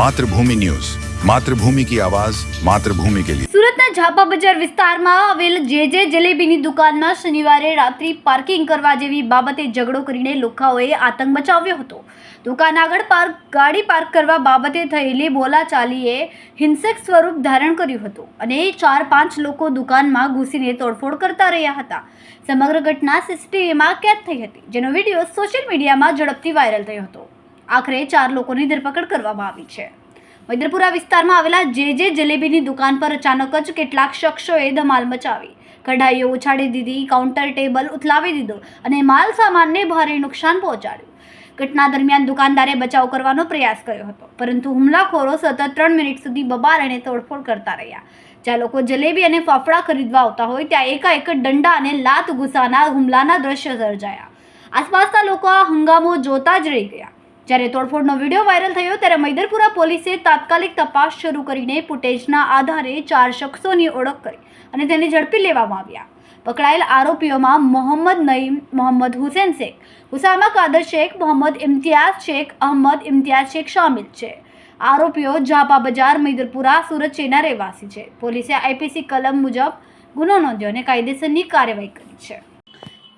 Mathrubhumi news. Mathrubhumi કી આવાજ, માતૃભૂમિ કે લિયે. સુરતના ઝાપા બજાર વિસ્તારમાં આવેલ જે જે જલેબીની દુકાનમાં શનિવારે રાત્રિ પાર્કિંગ કરવા જેવી બાબતે ઝઘડો કરીને લોખાઓએ આતંક મચાવ્યો હતો. દુકાન આગળ પાર્ક, ગાડી પાર્ક કરવા બાબતે થયેલી બોલાચાલીએ હિંસક સ્વરૂપ ધારણ કર્યું હતું અને ચાર પાંચ લોકો દુકાનમાં ઘૂસીને તોડફોડ કરતા રહ્યા હતા. સમગ્ર ઘટના સીસીટીવીમાં કેદ થઈ હતી, જેનો વીડિયો સોશિયલ મીડિયામાં ઝડપથી વાયરલ થયો હતો. આખરે ચાર લોકોની ધરપકડ કરવામાં આવી છે. મૈદરપુરા વિસ્તારમાં આવેલા જે જે જલેબીની દુકાન પર અચાનક જ કેટલાક શખ્સોએ ધમાલ મચાવી. કઢાઈઓ ઉછાળી દીધી, કાઉન્ટર ટેબલ ઉથલાવી દીધો અને માલ સામાનને ભારે નુકસાન પહોંચાડ્યું. ઘટના દરમિયાન દુકાનદારે બચાવ કરવાનો પ્રયાસ કર્યો હતો, પરંતુ હુમલાખોરો સતત ત્રણ મિનિટ સુધી બબાર અને તોડફોડ કરતા રહ્યા. જ્યાં લોકો જલેબી અને ફાફડા ખરીદવા આવતા હોય, ત્યાં એકાએક દંડા અને લાત ગુસ્સાના હુમલાના દ્રશ્યો સર્જાયા. આસપાસના લોકો આ હંગામો જોતા જ રહી ગયા. જ્યારે તોડફોડનો વીડિયો વાયરલ થયો ત્યારે મૈદરપુરા પોલીસે તાત્કાલિક તપાસ શરૂ કરીને ફૂટેજના આધારે ચાર શખ્સોની ઓળખ કરી અને તેને ઝડપી લેવામાં આવ્યા. પકડાયેલ આરોપીઓમાં મોહમ્મદ નઈમ, મોહમ્મદ હુસેન શેખ, હુસામા કાદર શેખ, મોહમ્મદ ઇમ્તિયાઝ શેખ, અહમદ ઇમ્તિયાઝ શેખ શામિલ છે. આરોપીઓ ઝાપા બજાર મૈદરપુરા, સુરત ચેના રહેવાસી છે. પોલીસે આઈપીસી કલમ મુજબ ગુનો નોંધ્યો અને કાયદેસરની કાર્યવાહી કરી છે.